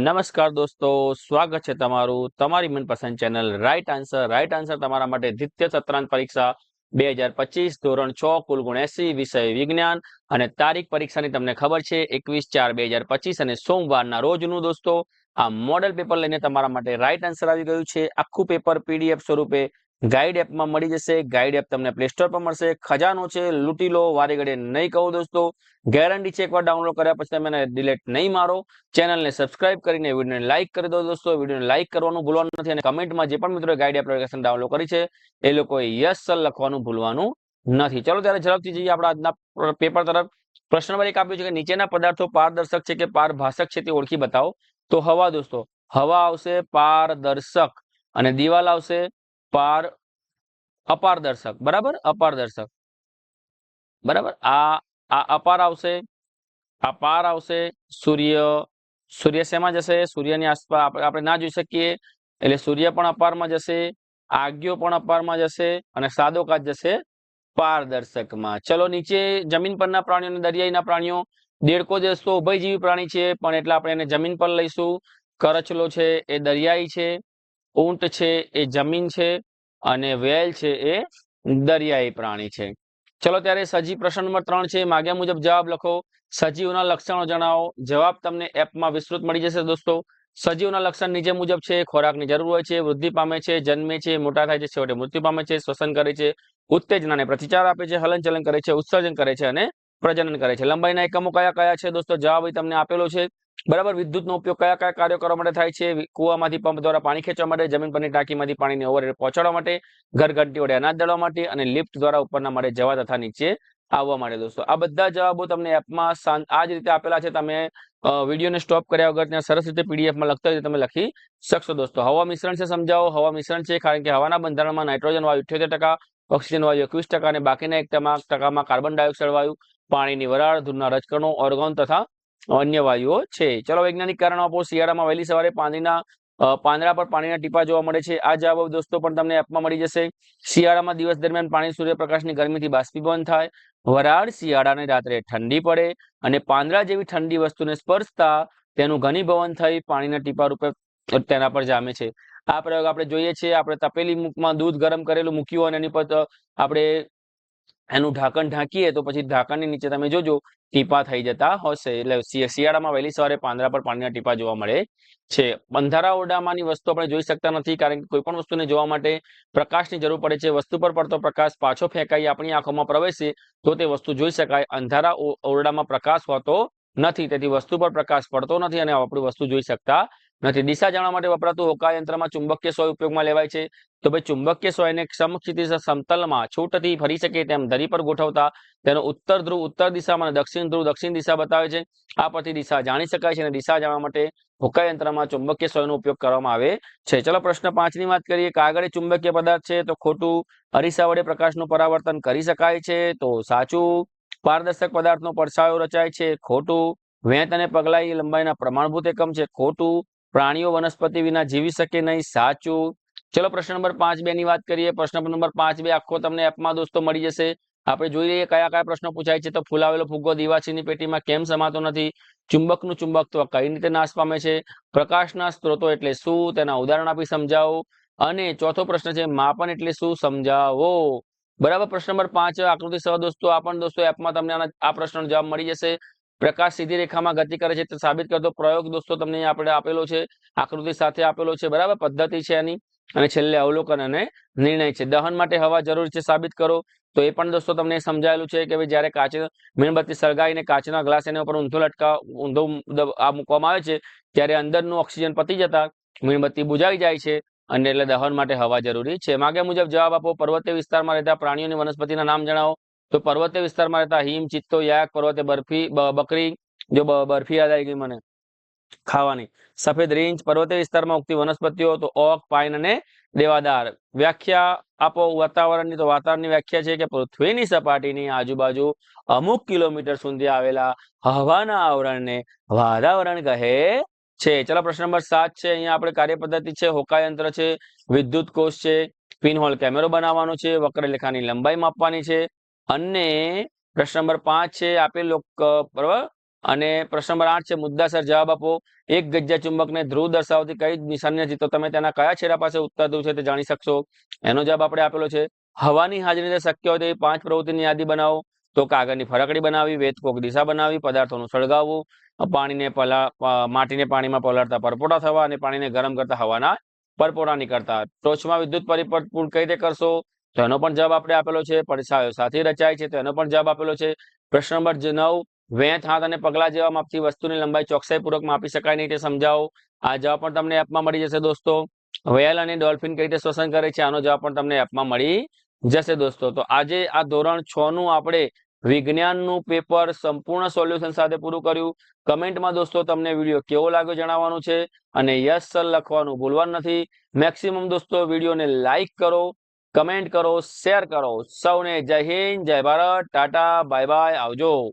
નમસ્કાર દોસ્તો, સ્વાગત છે તમારું તમારી મનપસંદ channel right answer right answer તમારા માટે દ્વિતીય સત્રાંત પરીક્ષા બે હજાર પચીસ ધોરણ છ, કુલ ગુણ એસી, વિષય વિજ્ઞાન અને તારીખ પરીક્ષાની તમને ખબર છે, એકવીસ ચાર બે હજાર પચીસ અને સોમવારના રોજનું દોસ્તો. આ મોડેલ પેપર લઈને તમારા માટે રાઈટ આન્સર આવી ગયું છે. આખું પેપર પીડીએફ સ્વરૂપે ગાઈડ એપમાં મળી જશે. ગાઈડ એપ તમને પ્લે સ્ટોર પર મળશે. ખજાનો છે, લૂંટી લો, વારે ઘડે નહીં કહું દોસ્તો. ગેરંટી છે, એકવાર ડાઉનલોડ કર્યા પછી તમે એને ડિલેટ નહીં મારો. ચેનલને સબસ્ક્રાઇબ કરીને વિડીયોને લાઇક કરી દો દોસ્તો. વિડીયોને લાઇક કરવાનું ભૂલવાનું નથી અને કમેન્ટમાં જે પણ મિત્રો ગાઈડ એપ્લિકેશન ડાઉનલોડ કરી છે, એ લોકોએ યસ સર લખવાનું ભૂલવાનું નથી. ચલો ત્યારે ઝડપથી જઈએ આપણા આજના પેપર તરફ. પ્રશ્ન એક આપ્યું છે કે નીચેના પદાર્થો પારદર્શક છે કે પારભાષક છે તે ઓળખી બતાવો. તો હવા દોસ્તો, હવા આવશે પારદર્શક અને દિવાલ આવશે પાર અપારદર્શક. બરાબર? અપારદર્શક. બરાબર? આ આ અપાર આવશે. આ પાર આવશે. સૂર્ય સૂર્ય શેમાં જશે? સૂર્યની આસપાસ આપણે ના જોઈ શકીએ. એટલે સૂર્ય પણ અપારમાં જશે, આગિયો પણ અપારમાં જશે અને સાદો કાચ જશે પારદર્શકમાં. ચલો, નીચે જમીન પરના પ્રાણીઓ દરિયાઈના પ્રાણીઓ. દેડકો દેશો ઉભયજીવી પ્રાણી છે, પણ એટલે આપણે એને જમીન પર લઈશું. કરચલો છે, એ દરિયાઈ છે. ઊંટ છે, એ જમીન છે. અને વેલ છે એ દરિયાઈ પ્રાણી છે. ચલો ત્યારે સજીવ પ્રશ્ન નંબર ત્રણ છે, માગ્યા મુજબ જવાબ લખો. સજીવના લક્ષણો જણાવો. જવાબ તમને એપમાં વિસ્તૃત મળી જશે દોસ્તો. સજીવના લક્ષણ નીચે મુજબ છે, ખોરાકની જરૂર હોય છે, વૃદ્ધિ પામે છે, જન્મે છે, મોટા થાય છે, છેવટે મૃત્યુ પામે છે, શ્વસન કરે છે, ઉત્તેજનાને પ્રતિચાર આપે છે, હલનચલન કરે છે, ઉત્સર્જન કરે છે અને પ્રજનન કરે છે. લંબાઈના એકમો કયા કયા છે દોસ્તો? જવાબ તમને આપેલો છે. બરાબર, વિદ્યુતનો ઉપયોગ કયા કયા કાર્યો કરવા માટે થાય છે? કુવામાંથી પંપ દ્વારા પાણી ખેંચવા માટે, જમીન પરની ટાંકીમાંથી પાણીને ઓવર પહોંચાડવા માટે ઘરઘંટી વડે અનાજ દળવા માટે અને લિફ્ટ દ્વારા ઉપરના માટે જવા તથા નીચે આવવા માટે. દોસ્તો, આ બધા જવાબો તમને એપમાં આ જ રીતે આપેલા છે. તમે વિડીયોને સ્ટોપ કર્યા વગર ત્યાં સરસ રીતે પીડીએફમાં લખતા રીતે તમે લખી શકશો. દોસ્તો, હવા મિશ્રણ છે સમજાવો. હવા મિશ્રણ છે કારણ કે હવાના બંધારણમાં નાઇટ્રોજન વાયુ ઇઠ્યોતેર ટકા, ઓક્સિજન વાયુ એકવીસ ટકા અને બાકીના એક ટકામાં કાર્બન ડાયોક્સાઇડ વાયુ, પાણીની વરાળ, ધૂળના રજકણો, ઓર્ગોન તથા અન્ય વાયુઓ છે. ચલો વૈજ્ઞાનિક કારણો આપો. શિયાળામાં વહેલી સવારે પાણીના પાંદડા પર પાણીના ટીપા જોવા મળે છે. આ જવાબ દોસ્તો, પણ તમને એપમાં મળી જશે. શિયાળામાં દિવસ દરમિયાન પાણી સૂર્યપ્રકાશની ગરમીથી બાષ્પીભવન થાય. વરાળ શિયાળાને રાત્રે ઠંડી પડે અને પાંદડા જેવી ઠંડી વસ્તુને સ્પર્શતા તેનું ઘનીભવન થઈ પાણીના ટીપા રૂપે તેના પર જામે છે. આ પ્રયોગ આપણે જોઈએ છીએ. આપણે તપેલી મુખમાં દૂધ ગરમ કરેલું મૂક્યું અને એની પર આપણે એનું ઢાંકણ ઢાંકીએ તો પછી ઢાંકણની નીચે તમે જોજો ટીપા થઈ જતા હશે. એટલે શિયાળામાં વહેલી સવારે પાંદડા પર પાણીના ટીપા જોવા મળે છે. બંધારા ઓરડામાંની વસ્તુ આપણે જોઈ શકતા નથી કારણ કે કોઈ પણ વસ્તુને જોવા માટે પ્રકાશની જરૂર પડે છે. વસ્તુ પર પડતો પ્રકાશ પાછો ફેંકાઈ આપણી આંખોમાં પ્રવેશે તો તે વસ્તુ જોઈ શકાય. અંધારા ઓરડામાં પ્રકાશ હોતો નથી. તેથી વસ્તુ પર પ્રકાશ પડતો નથી અને આપણી વસ્તુ જોઈ શકતા નથી. દિશા જાણવા માટે વપરાતું હોકા યંત્રમાં ચુંબકીય સોય ઉપયોગમાં લેવાય છે. તો ભાઈ ચુંબકીય સોયને સમક્ષિતિ સમતલમાં છૂટથી ફરી શકે તેમ ધરી પર ગોઠવતા તેનો ઉત્તર ધ્રુવ ઉત્તર દિશામાં દક્ષિણ ધ્રુવ દક્ષિણ દિશા બતાવે છે. આ પરથી દિશા જાણી શકાય છે અને દિશા જાણવા માટે હોકા યંત્રમાં ચુંબકીય સોયનો ઉપયોગ કરવામાં આવે છે. ચલો પ્રશ્ન પાંચની વાત કરીએ. કાગળ ચુંબકીય પદાર્થ છે તો ખોટું. અરીસા વડે પ્રકાશનું પરાવર્તન કરી શકાય છે તો સાચું. પારદર્શક પદાર્થનો પડછાયો રચાય છે ખોટું. વેત અને પગલાઈ લંબાઈના પ્રમાણભૂત એકમ છે ખોટું. પ્રાણીઓ વનસ્પતિ વિના જીવી શકે નહીં, સાચું? ચલો પ્રશ્ન નંબર પાંચ બે ની વાત કરીએ. પ્રશ્ન નંબર પાંચ બે, આખો તમને એપમાં દોસ્તો મળી જશે. આપણે જોઈ લઈએ કયા કયા પ્રશ્નો પૂછાય છે. તો ફૂલાવેલો ફુગ્ગો દિવાસીની પેટીમાં કેમ સમાતો નથી? ચુંબકનું ચુંબકત્વ કઈ રીતે નાશ પામે છે? પ્રકાશના સ્ત્રોતો એટલે શું? તેના ઉદાહરણ આપી સમજાવો. અને ચોથો પ્રશ્ન છે, માપન એટલે શું? સમજાવો. બરાબર, પ્રશ્ન નંબર પાંચ, આકૃતિ સહ દોસ્તો, આ પણ દોસ્તો એપમાં તમને આ પ્રશ્નનો જવાબ મળી જશે. પ્રકાશ સીધી રેખામાં ગતિ કરે છે તે સાબિત કરતો પ્રયોગ દોસ્તો તમને આપણે આપેલો છે, આકૃતિ સાથે આપેલો છે, બરાબર? પદ્ધતિ છે એની અને છેલ્લે અવલોકન અને નિર્ણય છે. દહન માટે હવા જરૂરી છે સાબિત કરો. તો એ પણ દોસ્તો તમને સમજાયેલું છે કે ભાઈ જયારે કાચ મીણબત્તી સળગાવીને કાચના ગ્લાસ એના ઉપર ઊંધો લટકા, ઊંધો આ મૂકવામાં આવે છે, ત્યારે અંદરનું ઓક્સિજન પતી જતા મીણબત્તી બુજાઈ જાય છે અને એટલે દહન માટે હવા જરૂરી છે. માગે મુજબ જવાબ આપો. પર્વતીય વિસ્તારમાં રહેતા પ્રાણીઓની વનસ્પતિના નામ જણાવો. તો પર્વતીય વિસ્તારમાં રહેતા હિમ, ચિત્તો, યાક, પર્વતે બરફી બકરી, જો બરફી યાદ આવી ગઈ મને, ખાવાની. સફેદ રીંચ પર્વતીય વિસ્તારમાં ઉગતી વનસ્પતિઓ, તો ઓક, પાઇન અને દેવાદાર. વ્યાખ્યા આપો, વાતાવરણની તો વાતાવરણની વ્યાખ્યા છે કે પૃથ્વીની સપાટીની આજુબાજુ અમુક કિલોમીટર સુધી આવેલા હવાના આવરણને વાતાવરણ કહે છે. ચલો પ્રશ્ન નંબર સાત છે. અહીંયા આપણે કાર્યપદ્ધતિ છે હોકાયંત્ર છે, વિદ્યુત કોષ છે, પિનહોલ કેમેરો બનાવવાનો છે વક્રલેખાની લંબાઈ માપવાની છે અને પ્રશ્ન નંબર પાંચ છે આપેલ બરોબર? અને પ્રશ્ન નંબર આઠ છે, મુદ્દાસર જવાબ આપો. એક ગજ્જા ચુંબકને ધ્રુવ દર્શાવતી કઈ નિશાની તો તમે તેના કયા છેડા પાસે ઉત્તર ધ્રુવ છે તે જાણી શકશો. એનો જવાબ આપણે આપેલો છે, હવાની હાજરી શક્ય હોય તેવી પાંચ પ્રવૃત્તિની યાદી બનાવો. તો કાગળની ફરકડી બનાવી વેતકોક દિશા બનાવી, પદાર્થોનું સળગાવવું, પાણીને પલા માટીને પાણીમાં પલાળતા પરપોટા થવા અને પાણીને ગરમ કરતા હવાના પરપોટા નીકળતા. ટોચમાં વિદ્યુત પરિપૂર્ણ કઈ રીતે કરશો? તો એનો પણ જવાબ આપણે આપેલો છે પડછાયો સાથે રચાય છે, તો એનો પણ જવાબ આપેલો છે. પ્રશ્ન નંબર નવ, વેંત હાથ અને પગલા જેવા માપથી વસ્તુની લંબાઈ ચોકસાઈપૂર્વક માપી શકાય નહીં તે સમજાવો. આ જવાબ પણ તમને એપમાં મળી જશે દોસ્તો. વેલ અને ડોલ્ફિન કઈ રીતે શ્વસન કરે છે, આનો જવાબ પણ તમને એપમાં મળી જશે દોસ્તો. તો આજે આ ધોરણ છ નું આપણે વિજ્ઞાનનું પેપર સંપૂર્ણ સોલ્યુશન સાથે પૂરું કર્યું. કમેન્ટમાં દોસ્તો તમને વીડિયો કેવો લાગ્યો જણાવવાનું છે અને યસ સર લખવાનું ભૂલવાનું નથી. મેક્સિમમ દોસ્તો વિડીયોને લાઈક કરો કમેન્ટ કરો શેર કરો. સૌને જય હિન્દ જય ભારત. Tata bye bye. આવજો.